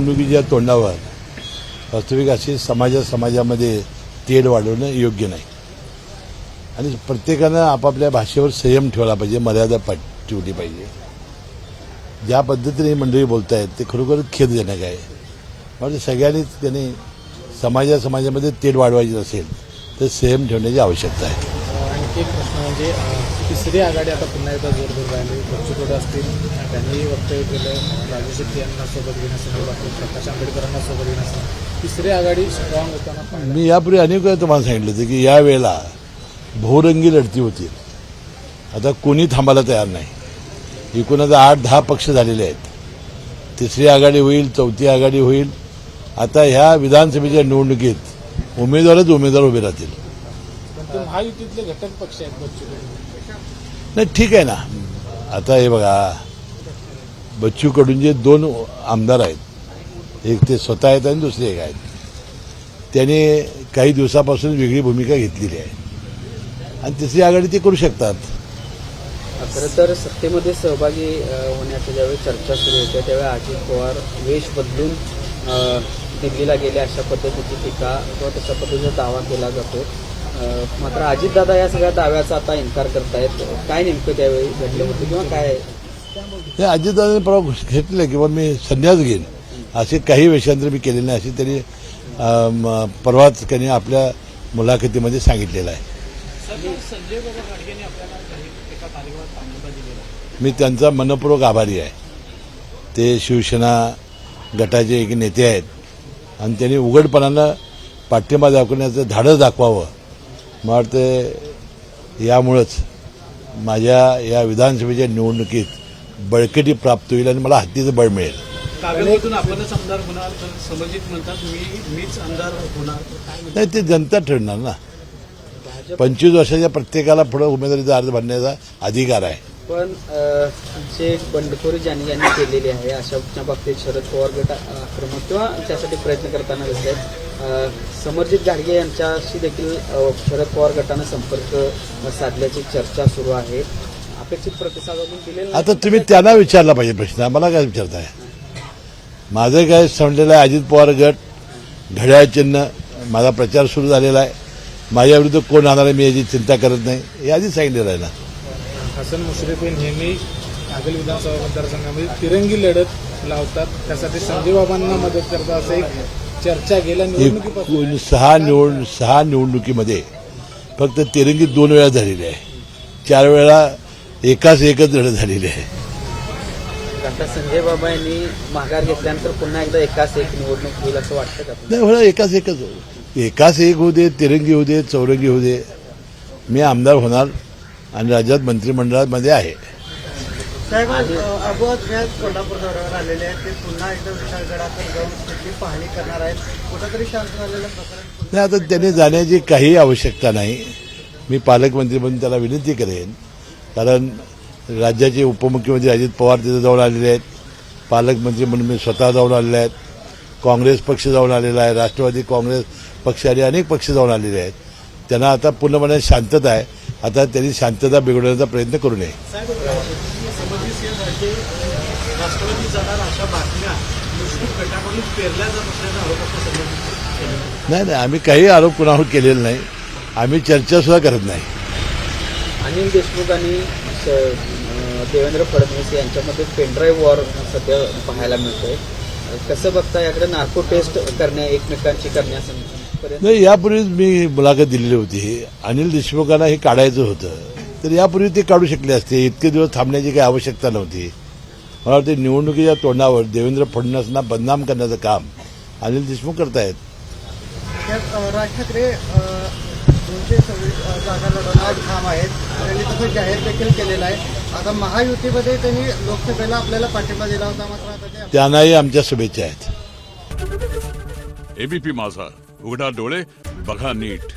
निवडणुकीच्या तोंडावर वास्तविक अशी समाजा समाजामध्ये तेढ वाढवणं योग्य नाही. आणि प्रत्येकानं आपापल्या भाषेवर संयम ठेवला पाहिजे मर्यादा ठेवली पाहिजे. ज्या पद्धतीने मंडळी बोलत आहेत ते खरोखर खेदजनक आहे. म्हणजे सगळ्यांनीच त्यांनी समाजा समाजामध्ये तेढ वाढवायची असेल तर संयम ठेवण्याची आवश्यकता आहे. एक प्रश्न म्हणजे तिसरी आघाडी आता पुन्हा एकदा जोर धरून राहिली. बच्चू असतील त्यांनी वक्तव्य केलं राजू शेट्टी यांना सोबत घेण्यासंदर्भात प्रकाश आंबेडकरांना सोबत घेण्यासंदर्भात तिसरी आघाडी स्ट्रॉंग होताना मी यापूर्वी अनेक वेळा तुम्हाला सांगितलं होतं की यावेळेला बहुरंगी लढती होती आता कोणी थांबायला तयार नाही. एकूण आता आठ दहा पक्ष झालेले आहेत. तिसरी आघाडी होईल चौथी आघाडी होईल. आता ह्या विधानसभेच्या निवडणुकीत उमेदवारच उमेदवार उभे राहतील. ते महायुतीतले घटक पक्ष आहेत बच्चू कडू नाही ठीक आहे ना. आता हे बघा बच्चू कडूंचे दोन आमदार आहेत एक ते स्वतः आहेत आणि दुसरे एक आहेत त्याने काही दिवसापासून वेगळी भूमिका घेतलेली आहे. आणि तिसरी आघाडी ते करू शकतात. खरं तर सत्तेमध्ये सहभागी होण्याच्या ज्यावेळी चर्चा सुरू होते त्यावेळी अजित पवार वेश बदलून दिल्लीला गेले अशा पद्धतीची टीका किंवा तशा पद्धतीचा दावा केला जातो. मात्र अजितदादा या सगळ्या दाव्याचा आता इन्कार करतायत. काय नेमकं त्यावेळी घडलं होतं किंवा काय? हे अजितदादांनी परवा घेतले घेतलं किंवा मी संन्यास घेईन. असे काही वेषांतर मी केलेले नाही. अशी त्यांनी परवाच त्यांनी आपल्या मुलाखतीमध्ये सांगितलेलं आहे. मी त्यांचा मनपूर्वक आभारी आहे. ते शिवसेना गटाचे एक नेते आहेत. आणि त्यांनी उघडपणानं पाठिंबा दाखवण्याचं धाडस दाखवावं मला वाटतं यामुळंच माझ्या या विधानसभेच्या निवडणुकीत बळकटी प्राप्त होईल आणि मला हत्तीचं बळ मिळेल. कागदमधून आपणच आमदार होणार तर समजित म्हणतात मी मीच आमदार होणार. तर काय म्हणतात? नाही ते जनता ठरणार ना. पंचवीस वर्षाच्या प्रत्येकाला पुढे उमेदवारीचा अर्ज भरण्याचा अधिकार आहे. पण जे बंडखोरी ज्यांनी ज्यांनी केलेली आहे अशा बाबतीत शरद पवार गट आक्रमक किंवा त्यासाठी प्रयत्न करताना दिसत आहेत समरजित घाडगे यांच्याशी देखील शरद पवार गटानं संपर्क साधल्याची चर्चा सुरू आहे. अपेक्षित प्रतिसाद अजून दिलेला. आता तुम्ही त्यांना विचारला पाहिजे प्रश्न. आम्हाला काय विचारताय? माझं काय समजलेलं आहे अजित पवार गट घड्याळ चिन्ह माझा प्रचार सुरू झालेला आहे. माझ्या विरुद्ध कोण आणणार आहे मी याची चिंता करत नाही. हे आधीच सांगितलेलं आहे ना. हसन मुश्रीफ हे नेहमी आगल विधानसभा मतदारसंघामध्ये तिरंगी लढत लावतात. त्यासाठी संजय बाबांना मदत करतात असं एक चर्चा गेल्या एकूण सहा निवड सहा निवडणुकीमध्ये फक्त तिरंगी दोन वेळा झालेली आहे. चार वेळा एकाच एकच लढत झालेली आहे. आता संजय बाबा यांनी माघार घेतल्यानंतर पुन्हा एकदा एकाच एक निवडणूक होईल असं वाटतं का नाही एकाच एकच एकाच एक होऊ दे तिरंगी होऊ दे चौरंगी होऊ दे. मी आमदार होणार आणि राज्यात मंत्रिमंडळामध्ये आहे. साहेब कोल्हापूर दौऱ्यावर आलेले आहेत. ते पुन्हा एकदा विशाळगडावर जाऊन तिथली पाहणी करणार आहेत. कुठंतरी शांत झालेलं प्रकरण नाही आता त्यांनी जाण्याची काही आवश्यकता नाही. मी पालकमंत्री म्हणून त्याला विनंती करेन. कारण राज्याचे उपमुख्यमंत्री अजित पवार तिथे जाऊन आलेले आहेत. पालकमंत्री म्हणून मी स्वतः जाऊन आलेले आहेत. काँग्रेस पक्ष जाऊन आलेला आहे. राष्ट्रवादी काँग्रेस पक्ष आणि अनेक पक्ष जाऊन आलेले आहेत. त्यांना आता पूर्णपणे शांतता आहे. आता त्यांनी शांतता बिघडवण्याचा प्रयत्न करू नये. घाटे राष्ट्रवादी जाणार अशा बातम्या मुस्लिम गटाकडून पेरल्या जात असल्याचा आरोप नाही नाही आम्ही काही आरोप कुणावर केलेले नाही. आम्ही चर्चा सुद्धा करत नाही. अनिल देशमुख आणि देवेंद्र फडणवीस यांच्यामध्ये पेनड्राईव्ह वॉर सध्या पाहायला मिळतोय. कसं बघता याकडे नार्को टेस्ट करण्या एकमेकांची करण्यापर्यंत नाही यापूर्वीच मी मुलाखत दिलेली होती. अनिल देशमुखांना हे काढायचं होतं. तर यापूर्वी ते काढू शकले असते. इतके दिवस थांबण्याची काही आवश्यकता नव्हती. मला वाटतं निवडणुकीच्या तोंडावर देवेंद्र फडणवीसना बदनाम करण्याचं काम अनिल देशमुख करतायत. राज ठाकरे दोनशे सव्वीस जागा लढवण्यात ठाम आहेत. त्यांनी तसं जाहीर देखील केलेलं आहे. आता महायुतीमध्ये त्यांनी लोकसभेला आपल्याला पाठिंबा दिला होता मात्र आता ते त्यांनाही आमच्या शुभेच्छा आहेत. एबीपी माझा. उघडा डोळे बघा नीट.